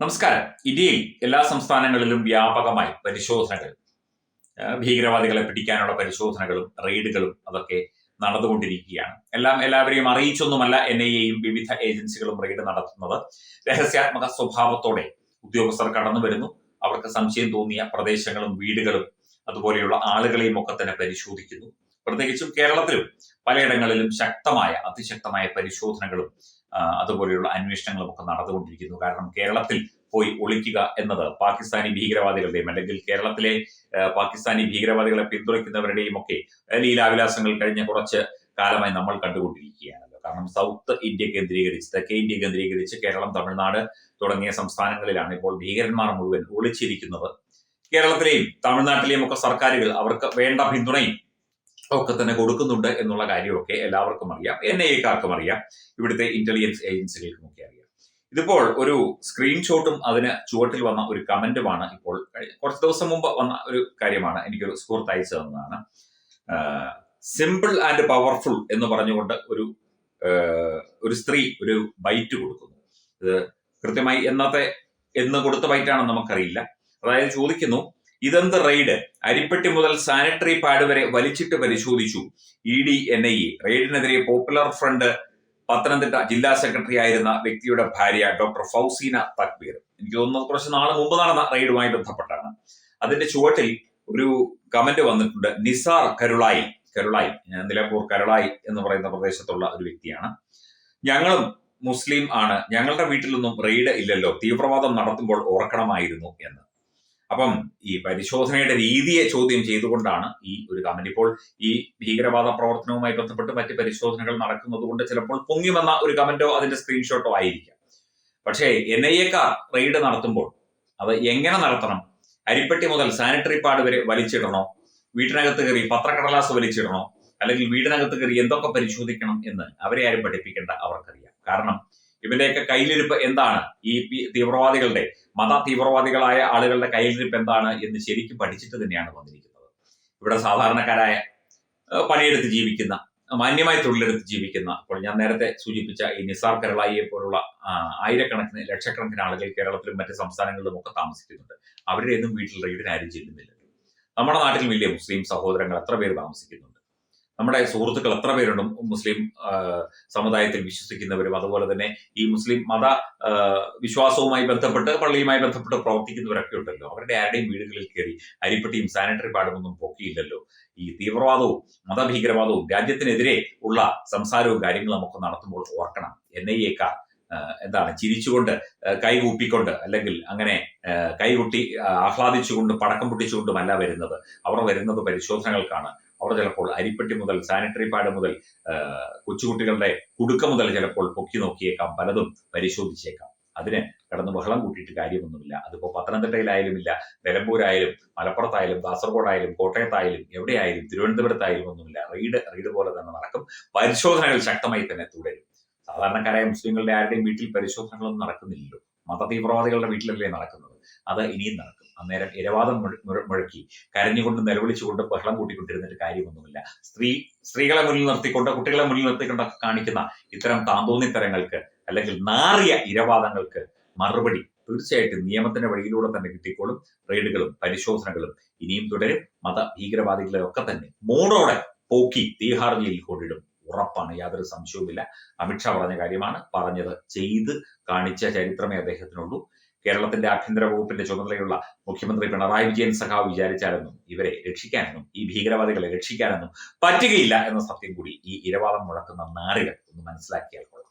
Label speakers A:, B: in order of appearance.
A: നമസ്കാരം. ഇന്ത്യയിൽ എല്ലാ സംസ്ഥാനങ്ങളിലും വ്യാപകമായി പരിശോധനകൾ ഭീകരവാദികളെ പിടിക്കാനുള്ള പരിശോധനകളും റെയ്ഡുകളും അതൊക്കെ നടന്നുകൊണ്ടിരിക്കുകയാണ്. എല്ലാം എല്ലാവരെയും അറിയിച്ചൊന്നുമല്ല എൻ ഐ എയും വിവിധ ഏജൻസികളും റെയ്ഡ് നടത്തുന്നത്. രഹസ്യാത്മക സ്വഭാവത്തോടെ ഉദ്യോഗസ്ഥർ കടന്നു വരുന്നു. അവർക്ക് സംശയം തോന്നിയ പ്രദേശങ്ങളും വീടുകളും അതുപോലെയുള്ള ആളുകളെയും ഒക്കെ തന്നെ പരിശോധിക്കുന്നു. പ്രത്യേകിച്ചും കേരളത്തിലും പലയിടങ്ങളിലും ശക്തമായ അതിശക്തമായ പരിശോധനകളും അതുപോലെയുള്ള അന്വേഷണങ്ങളും ഒക്കെ നടന്നുകൊണ്ടിരിക്കുന്നു. കാരണം കേരളത്തിൽ പോയി ഒളിക്കുക എന്നത് പാകിസ്ഥാനി ഭീകരവാദികളുടെയും അല്ലെങ്കിൽ കേരളത്തിലെ പാകിസ്ഥാനി ഭീകരവാദികളെ പിന്തുണയ്ക്കുന്നവരുടെയും ഒക്കെ ലീലാവിലാസങ്ങൾ കഴിഞ്ഞ കുറച്ച് കാലമായി നമ്മൾ കണ്ടുകൊണ്ടിരിക്കുകയാണല്ലോ. കാരണം സൗത്ത് ഇന്ത്യ കേന്ദ്രീകരിച്ച് തെക്കേ ഇന്ത്യ കേന്ദ്രീകരിച്ച് കേരളം തമിഴ്നാട് തുടങ്ങിയ സംസ്ഥാനങ്ങളിലാണ് ഇപ്പോൾ ഭീകരന്മാർ മുഴുവൻ ഒളിച്ചിരിക്കുന്നത്. കേരളത്തിലെയും തമിഴ്നാട്ടിലെയും ഒക്കെ സർക്കാരുകൾ അവർക്ക് വേണ്ട പിന്തുണയും ഒക്കെ തന്നെ കൊടുക്കുന്നുണ്ട് എന്നുള്ള കാര്യമൊക്കെ എല്ലാവർക്കും അറിയാം. എൻ ഐ എക്കാർക്കും അറിയാം. ഇവിടുത്തെ ഇന്റലിജൻസ് ഏജൻസികൾക്കും ഒക്കെ അറിയാം. ഇതിപ്പോൾ ഒരു സ്ക്രീൻഷോട്ടും അതിന് ചുവട്ടിൽ വന്ന ഒരു കമന്റുമാണ് ഇപ്പോൾ കുറച്ച് ദിവസം മുമ്പ് വന്ന ഒരു കാര്യമാണ് എനിക്കൊരു സുഹൃത്ത് അയച്ചു തന്നതാണ്. സിമ്പിൾ ആൻഡ് പവർഫുൾ എന്ന് പറഞ്ഞുകൊണ്ട് ഒരു ഒരു സ്ത്രീ ഒരു ബൈറ്റ് കൊടുക്കുന്നു. ഇത് കൃത്യമായി എന്നത്തെ എന്ന് കൊടുത്ത ബൈറ്റാണെന്ന് നമുക്കറിയില്ല. അതായത് ചോദിക്കുന്നു ഇതെന്ത് റെയ്ഡ്? അരിപ്പെട്ടി മുതൽ സാനിറ്ററി പാഡ് വരെ വലിച്ചിട്ട് പരിശോധിച്ചു. E D N I. A റെയ്ഡിനെതിരെ popular front Pathanamthitta ജില്ലാ സെക്രട്ടറി ആയിരുന്ന വ്യക്തിയുടെ ഭാര്യ ഡോക്ടർ ഫൗസീന തക്ബീർ. എനിക്ക് തോന്നുന്നു കുറച്ച് നാൾ മുമ്പ് നടന്ന റെയ്ഡുമായി ബന്ധപ്പെട്ടാണ്. അതിന്റെ ചുവട്ടിൽ ഒരു കമന്റ് വന്നിട്ടുണ്ട്. നിസാർ കരുളായി. കരുളായി. ഞാൻ നിലമ്പൂർ കരുളായി എന്ന് പറയുന്ന പ്രദേശത്തുള്ള ഒരു വ്യക്തിയാണ്. ഞങ്ങളും മുസ്ലിം ആണ്. ഞങ്ങളുടെ വീട്ടിലൊന്നും റെയ്ഡ് ഇല്ലല്ലോ. തീവ്രവാദം നടത്തുമ്പോൾ ഓർക്കണമായിരുന്നു എന്ന്. അപ്പം ഈ പരിശോധനയുടെ രീതിയെ ചോദ്യം ചെയ്തുകൊണ്ടാണ് ഈ ഒരു കമന്റ് ഇപ്പോൾ ഈ ഭീകരവാദ പ്രവർത്തനവുമായി ബന്ധപ്പെട്ട് മറ്റ് പരിശോധനകൾ നടക്കുന്നത് കൊണ്ട് ചിലപ്പോൾ പൊങ്ങി വന്ന ഒരു കമന്റോ അതിന്റെ സ്ക്രീൻഷോട്ടോ ആയിരിക്കാം. പക്ഷേ എൻ ഐ എക്കാർ റെയ്ഡ് നടത്തുമ്പോൾ അത് എങ്ങനെ നടത്തണം? അരിപ്പെട്ടി മുതൽ സാനിറ്ററി പാഡ് വരെ വലിച്ചിടണോ? വീട്ടിനകത്ത് കയറി പത്രക്കടലാസ് വലിച്ചിടണോ? അല്ലെങ്കിൽ വീടിനകത്ത് കയറി എന്തൊക്കെ പരിശോധിക്കണം എന്ന് അവരെ ആരും പഠിപ്പിക്കേണ്ട അവർക്കറിയാം. കാരണം ഇവന്റെയൊക്കെ കയ്യിലിരിപ്പ് എന്താണ്? ഈ തീവ്രവാദികളുടെ മത തീവ്രവാദികളായ ആളുകളുടെ കയ്യിലിരിപ്പ് എന്താണ് എന്ന് ശരിക്കും പഠിച്ചിട്ട് തന്നെയാണ് വന്നിരിക്കുന്നത്. ഇവിടെ സാധാരണക്കാരായ പണിയെടുത്ത് ജീവിക്കുന്ന മാന്യമായി തൊഴിലെടുത്ത് ജീവിക്കുന്ന അപ്പോൾ ഞാൻ നേരത്തെ സൂചിപ്പിച്ച ഈ നിസാർ കേരളയെ പോലുള്ള ആയിരക്കണക്കിന് ലക്ഷക്കണക്കിന് ആളുകൾ കേരളത്തിലും മറ്റ് സംസ്ഥാനങ്ങളിലും ഒക്കെ താമസിക്കുന്നുണ്ട്. അവരുടെ ഒന്നും വീട്ടിൽ റെയ്ഡിന് ആരും നമ്മുടെ നാട്ടിൽ വലിയ മുസ്ലിം സഹോദരങ്ങൾ എത്ര പേര് താമസിക്കുന്നുണ്ട്? നമ്മുടെ സുഹൃത്തുക്കൾ എത്ര പേരുണ്ട്? മുസ്ലിം സമുദായത്തിൽ വിശ്വസിക്കുന്നവരും അതുപോലെ തന്നെ ഈ മുസ്ലിം മത വിശ്വാസവുമായി ബന്ധപ്പെട്ട് പള്ളിയുമായി ബന്ധപ്പെട്ട് പ്രവർത്തിക്കുന്നവരൊക്കെ ഉണ്ടല്ലോ. അവരുടെ ആരുടെയും വീടുകളിൽ കയറി അരിപ്പെട്ടിയും സാനിറ്ററി പാടും ഒന്നും പൊക്കിയില്ലല്ലോ. ഈ തീവ്രവാദവും മതഭീകരവാദവും രാജ്യത്തിനെതിരെ ഉള്ള സംസാരവും കാര്യങ്ങളും നമുക്ക് നടത്തുമ്പോൾ ഓർക്കണം. എൻ ഐ എക്കാർ എന്താണ് ചിരിച്ചുകൊണ്ട് കൈകൂപ്പിക്കൊണ്ട് അല്ലെങ്കിൽ അങ്ങനെ കൈകൂട്ടി ആഹ്ലാദിച്ചുകൊണ്ടും പടക്കം പൊട്ടിച്ചുകൊണ്ടുമല്ല വരുന്നത്. അവർ വരുന്നത് പരിശോധനകൾക്കാണ്. അവർ ചിലപ്പോൾ അരിപ്പെട്ടി മുതൽ സാനിറ്ററി പാഡ് മുതൽ കൊച്ചുകുട്ടികളുടെ കുടുക്ക മുതൽ ചിലപ്പോൾ പൊക്കി നോക്കിയേക്കാം പലതും പരിശോധിച്ചേക്കാം. അതിന് കടന്ന് ബഹളം കൂട്ടിയിട്ട് കാര്യമൊന്നുമില്ല. അതിപ്പോ പത്തനംതിട്ടയിലായാലും ഇല്ല നിലമ്പൂരായാലും മലപ്പുറത്തായാലും കാസർഗോഡായാലും കോട്ടയത്തായാലും എവിടെയായാലും തിരുവനന്തപുരത്തായാലും ഒന്നുമില്ല. റെയ്ഡ് റെയ്ഡ് പോലെ തന്നെ നടക്കും. പരിശോധനകൾ ശക്തമായി തന്നെ തുടരും. സാധാരണക്കാരായ മുസ്ലിങ്ങളുടെ ആരുടെയും വീട്ടിൽ പരിശോധനകളൊന്നും നടക്കുന്നില്ലല്ലോ. മത തീവ്രവാദികളുടെ വീട്ടിലല്ലേ നടക്കുന്നത്. അത് ഇനിയും നടക്കും. അന്നേരം ഇരവാദം മുഴ- മുഴ- മുഴക്കി. കരഞ്ഞുകൊണ്ട് നിലവിളിച്ചുകൊണ്ട് ബഹളം കൂട്ടിക്കൊണ്ടിരുന്നിട്ട് കാര്യമൊന്നുമില്ല. സ്ത്രീ സ്ത്രീകളെ മുന്നിൽ നിർത്തിക്കൊണ്ട് കുട്ടികളെ മുന്നിൽ നിർത്തിക്കൊണ്ട് കാണിക്കുന്ന ഇത്തരം താന്തോന്നിത്തരങ്ങൾക്ക് അല്ലെങ്കിൽ നാറിയ ഇരവാദങ്ങൾക്ക് മറുപടി തീർച്ചയായിട്ടും നിയമത്തിന്റെ വഴിയിലൂടെ തന്നെ കിട്ടിക്കോളും. റെയ്ഡുകളും പരിശോധനകളും ഇനിയും തുടരും. മത ഭീകരവാദികളെ ഒക്കെ തന്നെ മൂടോടെ പോക്കി തീഹാർ ജയിലിൽ കൊണ്ടിടും. ഉറപ്പാണ് യാതൊരു സംശയവുമില്ല. അമിത്ഷാ പറഞ്ഞ കാര്യമാണ് പറഞ്ഞത് ചെയ്ത് കാണിച്ച ചരിത്രമേ അദ്ദേഹത്തിനുള്ളൂ. കേരളത്തിന്റെ ആഭ്യന്തര വകുപ്പിന്റെ ചുമതലയുള്ള മുഖ്യമന്ത്രി പിണറായി വിജയൻ സഖാവ് വിചാരിച്ചാലൊന്നും ഇവരെ രക്ഷിക്കാനൊന്നും ഈ ഭീകരവാദികളെ രക്ഷിക്കാനൊന്നും പറ്റുകയില്ല എന്ന സത്യം കൂടി ഈ ഇരവാദം മുഴക്കുന്ന നാറുകൾ ഒന്ന് മനസ്സിലാക്കിയാൽ കൊള്ളാം.